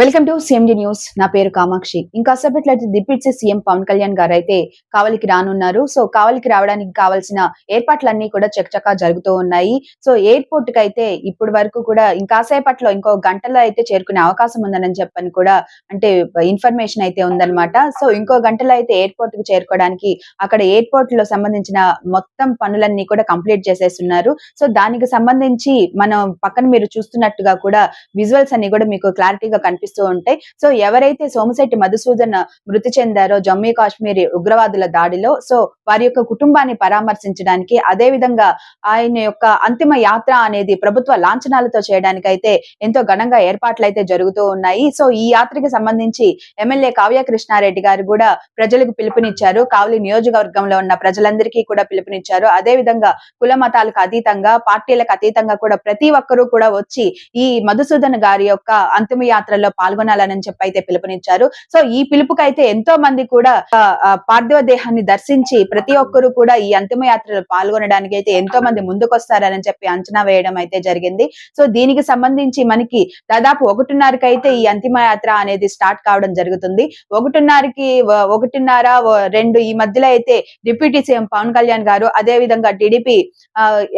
Welcome to CMD news. నా పేరు కామాక్షి. ఇంకా ఇంకాసేపట్లయితే డిప్యూటీ సీఎం పవన్ కళ్యాణ్ గారు అయితే కావలికి రానున్నారు. సో కావలికి రావడానికి కావాల్సిన ఏర్పాట్లన్నీ కూడా చకచకా జరుగుతూ ఉన్నాయి. సో ఎయిర్పోర్ట్కి అయితే ఇప్పటి వరకు కూడా ఇంకాసేపట్లో ఇంకో గంటలో అయితే చేరుకునే అవకాశం ఉందని చెప్పని కూడా అంటే ఇన్ఫర్మేషన్ అయితే ఉందన్నమాట. సో ఇంకో గంటలో అయితే ఎయిర్పోర్ట్కి చేరుకోవడానికి అక్కడ ఎయిర్పోర్ట్లో సంబంధించిన మొత్తం పనులన్నీ కూడా కంప్లీట్ చేసేస్తున్నారు. సో దానికి సంబంధించి మనం పక్కన మీరు చూస్తున్నట్టుగా కూడా విజువల్స్ అన్ని కూడా మీకు క్లారిటీగా కనిపిస్తూ ఉంటాయి. సో ఎవరైతే సోమశెట్టి మధుసూదన్ మృతి చెందారో జమ్మూ కాశ్మీర్ ఉగ్రవాదుల దాడిలో సో వారి యొక్క కుటుంబాన్ని పరామర్శించడానికి అదే విధంగా ఆయన యొక్క అంతిమ యాత్ర అనేది ప్రభుత్వ లాంఛనాలతో చేయడానికి అయితే ఎంతో ఘనంగా ఏర్పాట్లు అయితే జరుగుతూ ఉన్నాయి. సో ఈ యాత్రకి సంబంధించి ఎమ్మెల్యే కావ్య కృష్ణారెడ్డి గారు కూడా ప్రజలకు పిలుపునిచ్చారు. కావలి నియోజకవర్గంలో ఉన్న ప్రజలందరికీ కూడా పిలుపునిచ్చారు. అదే విధంగా కుల మతాలకు అతీతంగా పార్టీలకు అతీతంగా కూడా ప్రతి ఒక్కరూ కూడా వచ్చి ఈ మధుసూదన్ గారి యొక్క అంతిమ యాత్రలో పాల్గొనాలని చెప్పి అయితే పిలుపునిచ్చారు. సో ఈ పిలుపుకైతే ఎంతో మంది కూడా పార్థివ దేహాన్ని దర్శించి ప్రతి ఒక్కరూ కూడా ఈ అంతిమ యాత్రలో పాల్గొనడానికి అయితే ఎంతో మంది ముందుకొస్తారని చెప్పి అంచనా వేయడం అయితే జరిగింది. సో దీనికి సంబంధించి మనకి దాదాపు ఒకటిన్నరకి అయితే ఈ అంతిమ యాత్ర అనేది స్టార్ట్ కావడం జరుగుతుంది. ఒకటిన్నరకి ఒకటిన్నర రెండు ఈ మధ్యలో అయితే డిప్యూటీ సీఎం పవన్ కళ్యాణ్ గారు అదే విధంగా టీడీపీ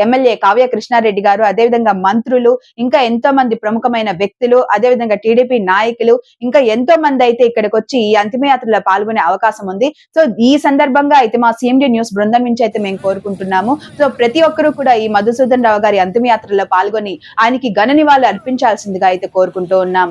ఎమ్మెల్యే కావ్య కృష్ణారెడ్డి గారు అదే విధంగా మంత్రులు ఇంకా ఎంతో మంది ప్రముఖమైన వ్యక్తులు అదే విధంగా టీడీపీ నాయకులు ఇంకా ఎంతో మంది అయితే ఇక్కడికి వచ్చి ఈ అంతిమయాత్రలో పాల్గొనే అవకాశం ఉంది. సో ఈ సందర్భంగా అయితే మా సిఎండి న్యూస్ బృందం నుంచి అయితే మేము కోరుకుంటున్నాము. సో ప్రతి ఒక్కరూ కూడా ఈ మధుసూదన్ రావు గారి అంతిమయాత్రలో పాల్గొని ఆయనకి ఘన నివాళులు అర్పించాల్సిందిగా అయితే కోరుకుంటూ ఉన్నాం.